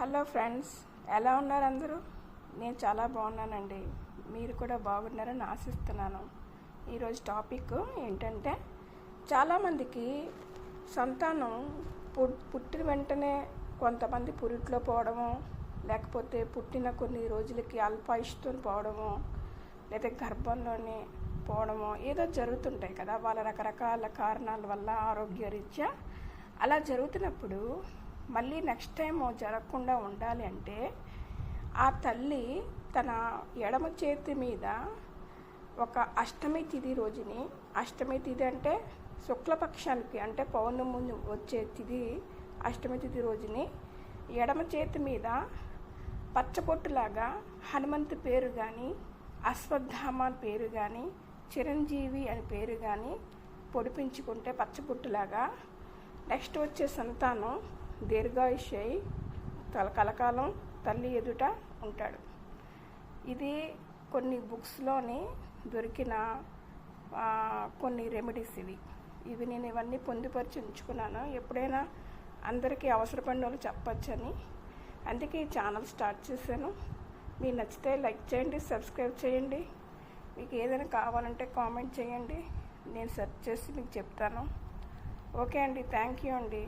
Hello friends ఎలా ఉన్నారు అందరూ? నేను చాలా బాగున్నానండి. మీరు కూడా బాగున్నారని ఆశిస్తున్నాను. ఈరోజు టాపిక్ ఏంటంటే చాలామందికి సంతానం పు- పుట్టిన వెంటనే కొంతమంది పురిట్లో పోవడము లేకపోతే పుట్టిన కొన్ని రోజులకి అల్పాయుష్తో పోవడము లేదా గర్భంలోనే పోవడము ఏదో జరుగుతుంటాయి కదా. వాళ్ళ రకరకాల కారణాల వల్ల ఆరోగ్యరీత్యా అలా జరుగుతున్నప్పుడు మళ్ళీ నెక్స్ట్ టైం జరగకుండా ఉండాలి అంటే ఆ తల్లి తన ఎడమ చేతి మీద ఒక అష్టమి తిథి రోజుని అష్టమి తిథి అంటే శుక్లపక్షానికి అంటే పౌర్ణమి వచ్చే తిథి అష్టమి తిథి రోజుని ఎడమ చేతి మీద పచ్చబొట్టులాగా హనుమంతు పేరు కానీ అశ్వత్థామ అని పేరు కానీ చిరంజీవి అని పేరు కానీ పొడిపించుకుంటే పచ్చబొట్టులాగా నెక్స్ట్ వచ్చే సంతానం దీర్ఘాయుషై తల కలకాలం తల్లి ఎదుట ఉంటాడు. ఇది కొన్ని బుక్స్లోని దొరికిన కొన్ని రెమెడీస్ ఇవి. ఇవి నేను ఇవన్నీ పొందుపరిచి ఉంచుకున్నాను. ఎప్పుడైనా అందరికీ అవసరపడిన వాళ్ళు చెప్పచ్చని. అందుకే ఈ ఛానల్ స్టార్ట్ చేశాను. మీకు నచ్చితే లైక్ చేయండి సబ్స్క్రైబ్ చేయండి. మీకు ఏదైనా కావాలంటే కామెంట్ చేయండి. నేను సెర్చ్ చేసి మీకు చెప్తాను. ఓకే అండి. థ్యాంక్ యూ అండి.